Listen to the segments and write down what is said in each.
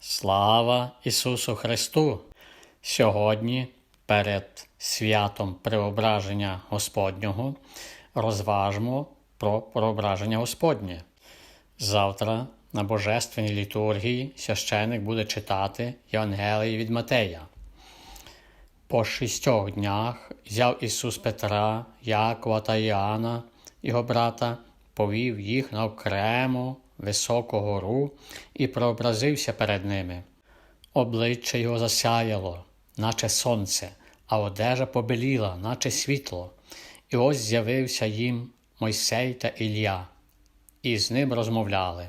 Слава Ісусу Христу! Сьогодні перед святом Преображення Господнього розважмо про Преображення Господнє. Завтра на Божественній літургії священик буде читати Євангелії від Матея. По шістьох днях взяв Ісус Петра, Якова та Іоанна, його брата, повів їх на окрему високу гору і прообразився перед ними. Обличчя його засяяло, наче сонце, а одежа побеліла, наче світло. І ось з'явився їм Мойсей та Ілля, і з ним розмовляли.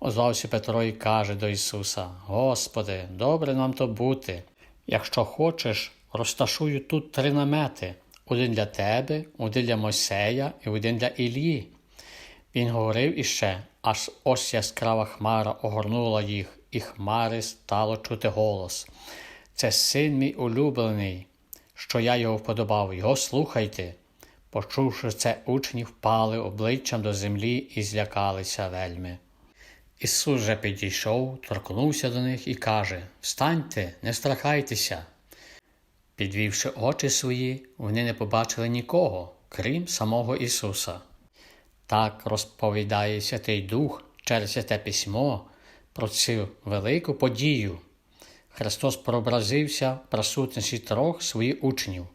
Озвався Петро і каже до Ісуса: Господи, добре нам то бути. Якщо хочеш, розташую тут три намети: один для тебе, один для Мойсея і один для Ілії. Він говорив іще, аж ось яскрава хмара огорнула їх, і хмари стало чути голос. Це син мій улюблений, що я його вподобав, його слухайте. Почувши це, учні впали обличчям до землі і злякалися вельми. Ісус же підійшов, торкнувся до них і каже: Встаньте, не страхайтеся. Підвівши очі свої, вони не побачили нікого, крім самого Ісуса. Так розповідає Святий Дух через Святе Письмо про цю велику подію. Христос прообразився в присутності трьох своїх учнів.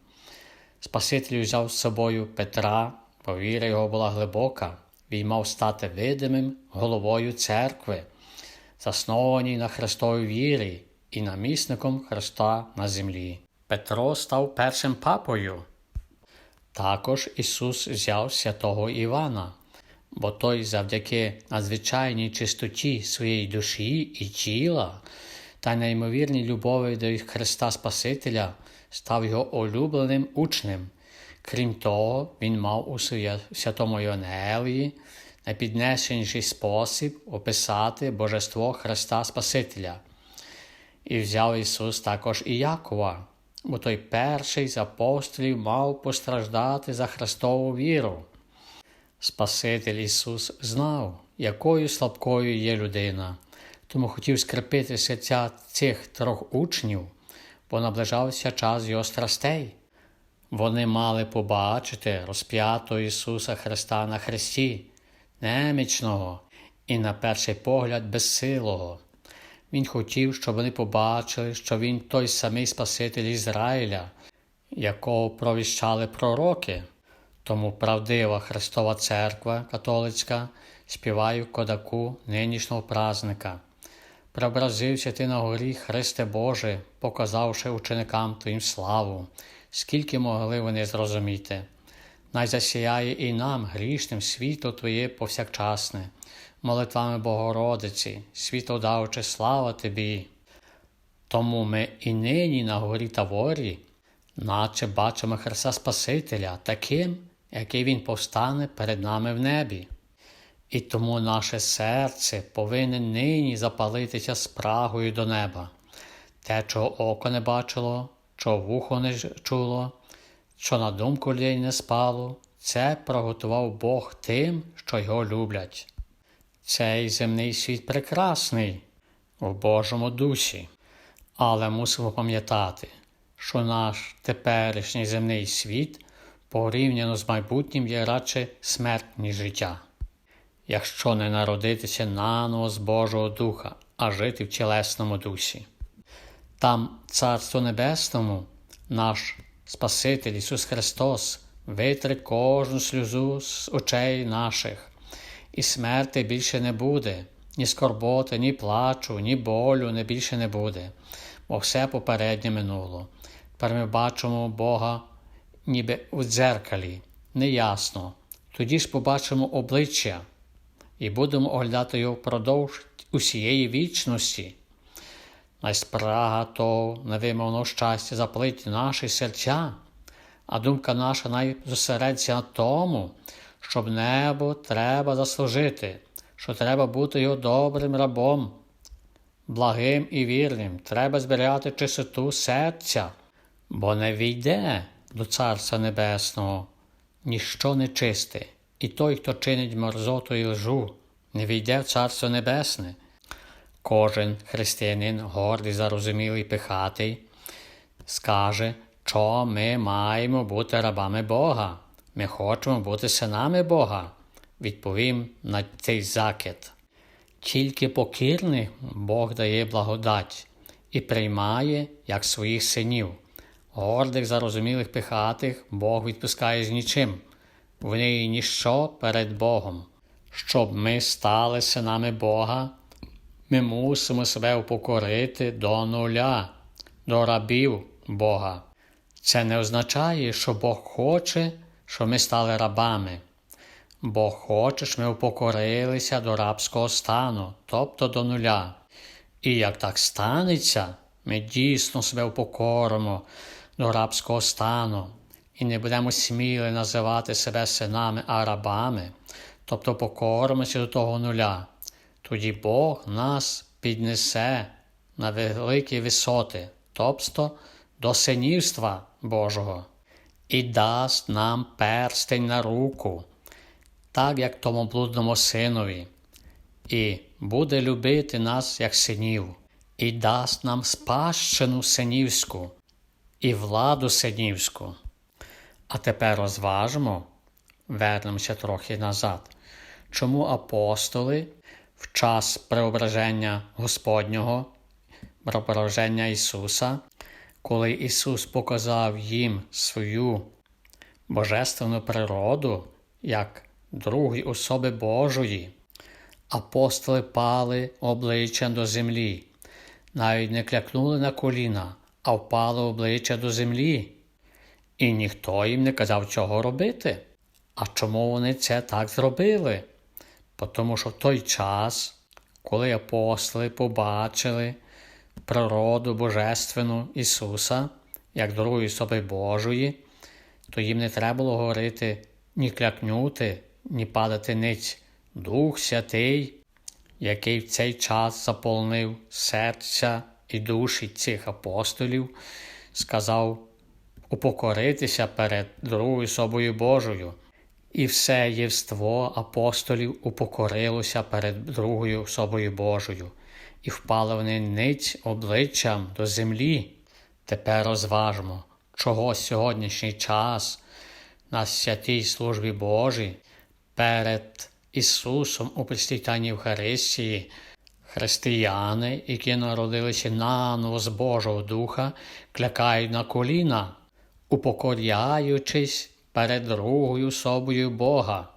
Спаситель взяв з собою Петра, бо віра його була глибока, він мав стати видимим головою церкви, заснованій на Христовій вірі і намісником Христа на землі. Петро став першим папою. Також Ісус взяв святого Івана, бо той завдяки надзвичайній чистоті своєї душі і тіла та неймовірній любові до Христа Спасителя став його улюбленим учнем. Крім того, він мав у святому Євангелії найпіднесеніший спосіб описати Божество Христа Спасителя. І взяв Ісус також і Якова, бо той перший з апостолів мав постраждати за Христову віру. Спаситель Ісус знав, якою слабкою є людина, тому хотів скрепити серця цих трьох учнів, бо наближався час його страстей. Вони мали побачити розп'ятого Ісуса Христа на Христі, немічного і, на перший погляд, безсилого. Він хотів, щоб вони побачили, що Він той самий Спаситель Ізраїля, якого провіщали пророки. Тому правдива Христова Церква католицька співає в кодаку нинішнього празника. Преобразився ти на горі, Христе Боже, показавши ученикам Твоїм славу, скільки могли вони зрозуміти. Най засіяє і нам, грішним, світло Твоє повсякчасне, молитвами Богородиці, світлодавче, слава Тобі. Тому ми і нині на горі Таворі, наче бачимо Христа Спасителя таким, який Він повстане перед нами в небі. І тому наше серце повинне нині запалитися спрагою до неба, те, чого око не бачило, чого вухо не чуло, що на думку людей не спало, це приготував Бог тим, що його люблять. Цей земний світ прекрасний у Божому дусі, але мусимо пам'ятати, що наш теперішній земний світ порівняно з майбутнім є радше смерть, ніж життя. Якщо не народитися наново з Божого Духа, а жити в тілесному дусі. Там, Царство Небесному, наш Спаситель Ісус Христос витре кожну сльозу з очей наших, і смерти більше не буде, ні скорботи, ні плачу, ні болю не більше не буде, бо все попереднє минуло. Тепер ми бачимо Бога ніби у дзеркалі, неясно. Тоді ж побачимо обличчя і будемо оглядати його впродовж усієї вічності. Найспрага того невимовного щастя заплить наші серця, а думка наша найзосередься на тому, щоб небо треба заслужити, що треба бути його добрим рабом, благим і вірним, треба зберігати чистоту серця, бо не війде до Царства Небесного ніщо нечисте, і той, хто чинить мерзоту і лжу, не війде в Царство Небесне. Кожен християнин, гордий, зарозумілий, пихатий, скаже, що ми маємо бути рабами Бога. Ми хочемо бути синами Бога. Відповім на цей закид. Тільки покірних Бог дає благодать і приймає як своїх синів. Гордих, зарозумілих пихатих Бог відпускає з нічим. Вони є ніщо перед Богом. Щоб ми стали синами Бога, ми мусимо себе упокорити до нуля, до рабів Бога. Це не означає, що Бог хоче, щоб ми стали рабами. Бог хоче, щоб ми упокорилися до рабського стану, тобто до нуля. І як так станеться, ми дійсно себе упокоримо до рабського стану і не будемо сміли називати себе синами, а рабами, тобто покоримося до того нуля. Тоді Бог нас піднесе на великі висоти, тобто до синівства Божого, і дасть нам перстень на руку, так як тому блудному синові, і буде любити нас як синів, і дасть нам спадщину синівську і владу синівську. А тепер розважимо, вернемося трохи назад, чому апостоли в час преображення Господнього, преображення Ісуса, коли Ісус показав їм свою божественну природу як другої особи Божої, апостоли пали обличчям до землі, навіть не клякнули на коліна, а впали обличчя до землі. І ніхто їм не казав, чого робити. А чому вони це так зробили? Тому що в той час, коли апостоли побачили природу Божественну Ісуса, як другої особи Божої, то їм не треба було говорити ні клякнути, ні падати ниць. Дух Святий, який в цей час заполнив серця і душі цих апостолів, сказав упокоритися перед другою особою Божою. І все євство апостолів упокорилося перед другою особою Божою, і впали вони ниць обличчям до землі. Тепер розважмо, чого сьогоднішній час на святій службі Божій перед Ісусом у Престітанні Євхаристії християни, які народилися наново з Божого Духа, клякають на коліна, упокоряючись перед другою особою Бога,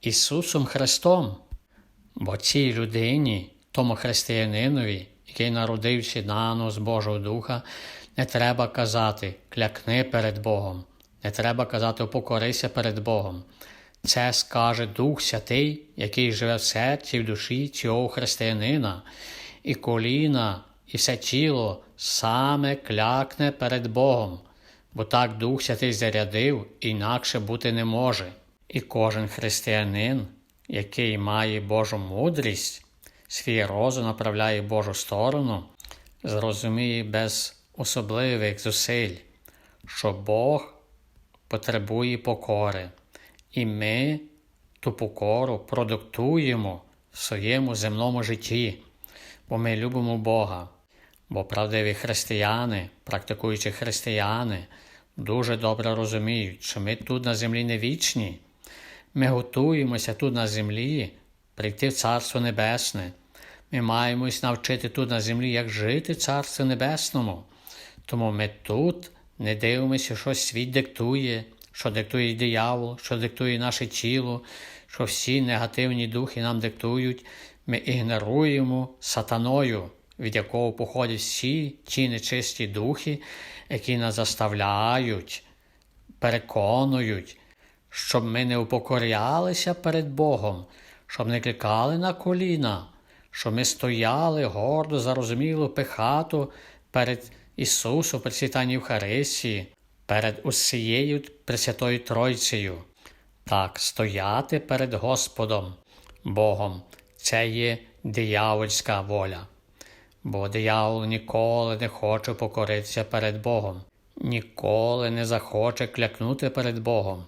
Ісусом Христом. Бо цій людині, тому християнинові, який народився наново з Божого Духа, не треба казати клякни перед Богом, не треба казати упокорися перед Богом. Це скаже Дух Святий, який живе в серці в душі цього християнина, і коліна, і все тіло саме клякне перед Богом, бо так Дух Святий зарядив, інакше бути не може. І кожен християнин, який має Божу мудрість, свій розум направляє Божу сторону, зрозуміє без особливих зусиль, що Бог потребує покори. І ми ту покору продуктуємо в своєму земному житті, бо ми любимо Бога, бо правдиві християни, практикуючі християни, дуже добре розуміють, що ми тут на землі не вічні. Ми готуємося тут на землі прийти в Царство Небесне. Ми маємось навчити тут на землі, як жити в Царстві Небесному. Тому ми тут не дивимося, що світ диктує що диктує диявол, що диктує наше тіло, що всі негативні духи нам диктують, ми ігноруємо сатаною, від якого походять всі ті нечисті духи, які нас заставляють, переконують, щоб ми не упокорялися перед Богом, щоб не кликали на коліна, щоб ми стояли гордо, зарозуміло, пихато перед Ісусом, при світанні Євхаристії, перед усією Пресвятою Тройцею, так стояти перед Господом, Богом, це є диявольська воля. Бо диявол ніколи не хоче покоритися перед Богом, ніколи не захоче клякнути перед Богом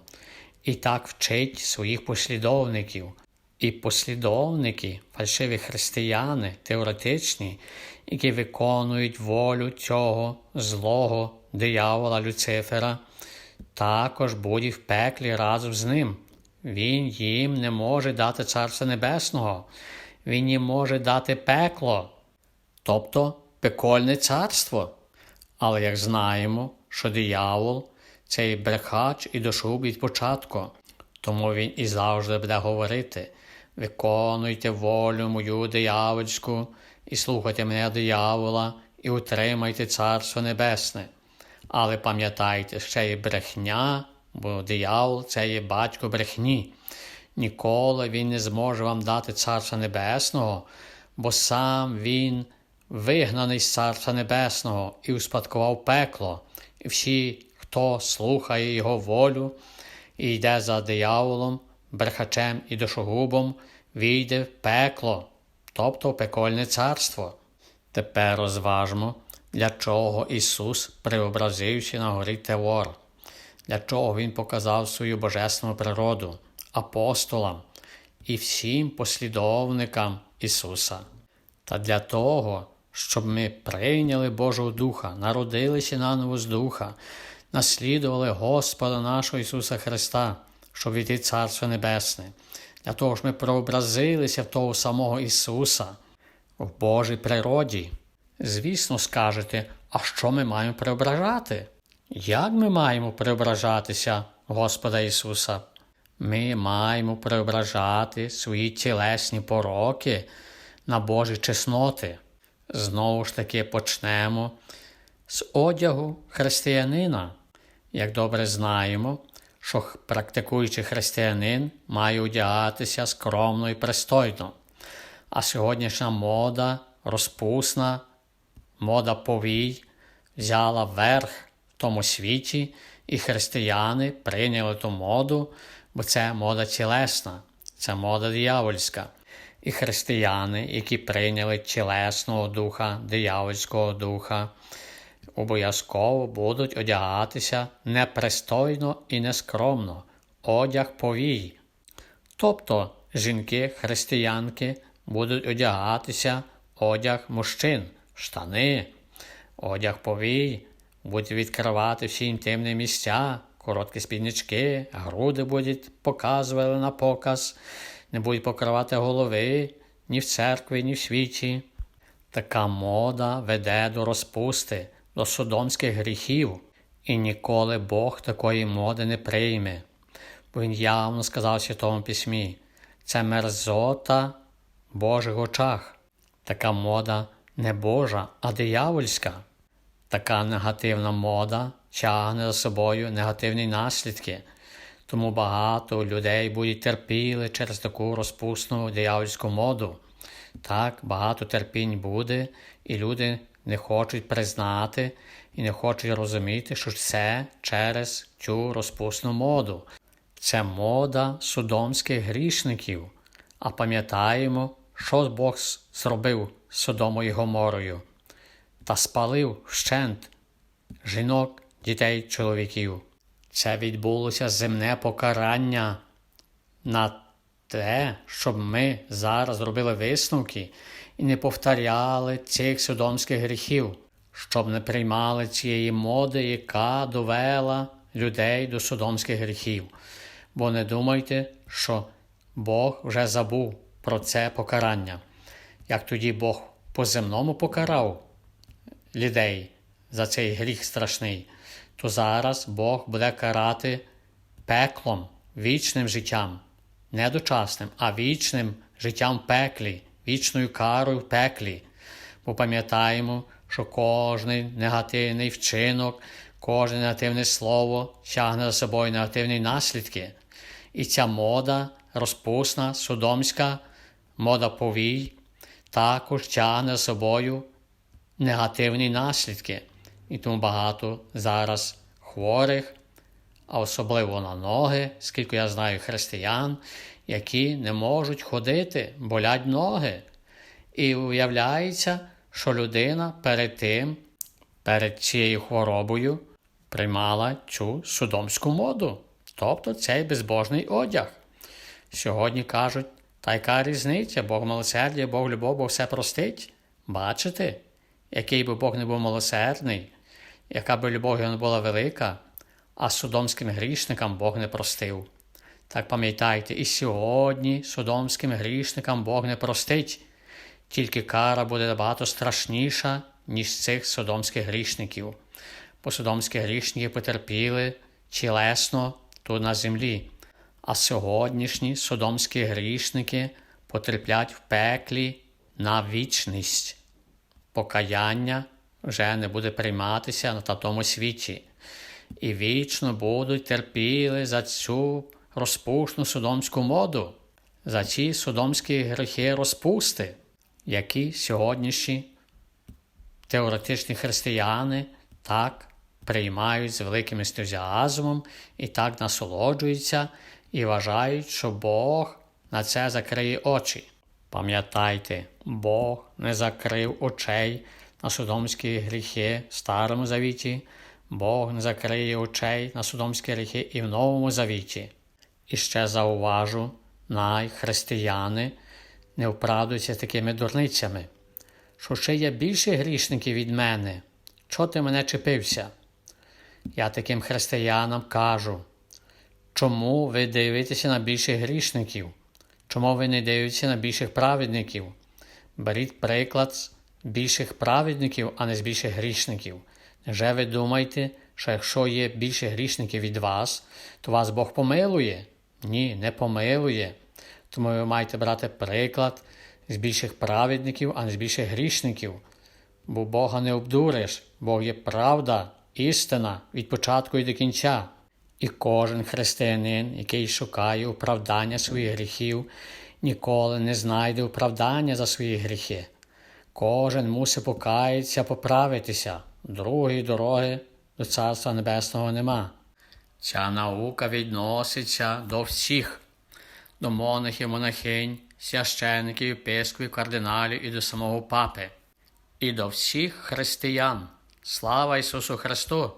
і так вчить своїх послідовників. І послідовники, фальшиві християни, теоретичні, які виконують волю цього злого диявола Люцифера, також будуть в пеклі разом з ним. Він їм не може дати Царства Небесного, він їм може дати пекло, тобто пекольне царство. Але як знаємо, що диявол цей брехач і дошуб від початку, тому він і завжди буде говорити: виконуйте волю мою диявольську, і слухайте мене диявола, і утримайте Царство Небесне. Але пам'ятайте, ще є брехня, бо диявол це є батько брехні. Ніколи він не зможе вам дати Царства Небесного, бо сам він вигнаний з Царства Небесного і успадкував пекло, і всі, хто слухає Його волю і йде за дияволом, брехачем і душогубом, війде в пекло, тобто пекольне царство. Тепер розважмо, для чого Ісус преобразився на горі Теор, для чого Він показав свою божественну природу апостолам і всім послідовникам Ісуса. Та для того, щоб ми прийняли Божого Духа, народилися наново з Духа, наслідували Господа нашого Ісуса Христа, щоб війти Царство Небесне, для того, щоб ми прообразилися в того самого Ісуса в Божій природі. Звісно, скажете, а що ми маємо преображати? Як ми маємо преображатися Господа Ісуса? Ми маємо преображати свої тілесні пороки на Божі чесноти. Знову ж таки почнемо з одягу християнина. Як добре знаємо, що практикуючий християнин має одягатися скромно і пристойно, а сьогоднішня мода розпусна, мода повій взяла верх в тому світі, і християни прийняли ту моду, бо це мода тілесна, це мода диявольська. І християни, які прийняли тілесного духа, диявольського духа, обов'язково будуть одягатися непристойно і нескромно, одяг повій. Тобто жінки-християнки будуть одягатися одяг мужчин, штани, одяг повій, будуть відкривати всі інтимні місця, короткі спіднички, груди будуть показувати на показ, не будуть покривати голови ні в церкві, ні в світі. Така мода веде до розпусти, до судомських гріхів, і ніколи Бог такої моди не прийме. Бо Він явно сказав Святому Письмі, це мерзота в Божих очах. Така мода не Божа, а диявольська. Така негативна мода тягне за собою негативні наслідки, тому багато людей будуть терпіли через таку розпусну диявольську моду. Так, багато терпінь буде, і люди не хочуть признати і не хочуть розуміти, що це через цю розпусну моду. Це мода судомських грішників. А пам'ятаємо, що Бог зробив з Содомою Гоморою та спалив вщент жінок, дітей, чоловіків. Це відбулося земне покарання на те, щоб ми зараз зробили висновки і не повторяли цих содомських гріхів, щоб не приймали цієї моди, яка довела людей до содомських гріхів. Бо не думайте, що Бог вже забув про це покарання. Як тоді Бог по земному покарав людей за цей гріх страшний, то зараз Бог буде карати пеклом, вічним життям, не дочасним, а вічним життям в пеклі, вічною карою в пеклі. Бо пам'ятаємо, що кожний негативний вчинок, кожне негативне слово тягне за собою негативні наслідки. І ця мода розпусна, судомська, мода повій, також тягне за собою негативні наслідки. І тому багато зараз хворих, а особливо на ноги, скільки я знаю християн, які не можуть ходити, болять ноги. І уявляється, що людина перед тим, перед цією хворобою, приймала цю судомську моду, тобто цей безбожний одяг. Сьогодні кажуть, Та яка різниця? Бог милосердя, Бог любов, Бог все простить. Бачите, який би Бог не був милосердний, яка би любов не була велика, а судомським грішникам Бог не простив. Так пам'ятайте, і сьогодні судомським грішникам Бог не простить, тільки кара буде набагато страшніша, ніж цих содомських грішників. Бо содомські грішники потерпіли тілесно тут на землі, а сьогоднішні содомські грішники потерплять в пеклі на вічність. Покаяння вже не буде прийматися на тому світі, і вічно будуть терпіли за цю розпушну содомську моду, за ці содомські грехи розпусти, які сьогоднішні теоретичні християни так приймають з великим ентузіазмом і так насолоджуються і вважають, що Бог на це закриє очі. Пам'ятайте, Бог не закрив очей на судомські гріхи в Старому Завіті, Бог не закриє очей на судомські гріхи і в Новому Завіті. І ще зауважу, най християни не вправдуються такими дурницями, що ще є більше грішників від мене. Чого ти мене чепився? Я таким християнам кажу, чому ви дивитеся на більших грішників? Чому ви не дивитеся на більших праведників? Беріть приклад з більших праведників, а не з більших грішників. Невже ви думаєте, що якщо є більше грішників від вас, то вас Бог помилує? Ні, не помилує. Тому ви маєте брати приклад з більших праведників, а не з більших грішників. Бо Бога не обдуриш, Бог є правда, істина від початку і до кінця. І кожен християнин, який шукає оправдання своїх гріхів, ніколи не знайде оправдання за свої гріхи. Кожен мусить покаятися, поправитися. Другої дороги до Царства Небесного нема. Ця наука відноситься до всіх, до монахів, монахинь, священників, єпископів, кардиналів і до самого папи, і до всіх християн. Слава Ісусу Христу!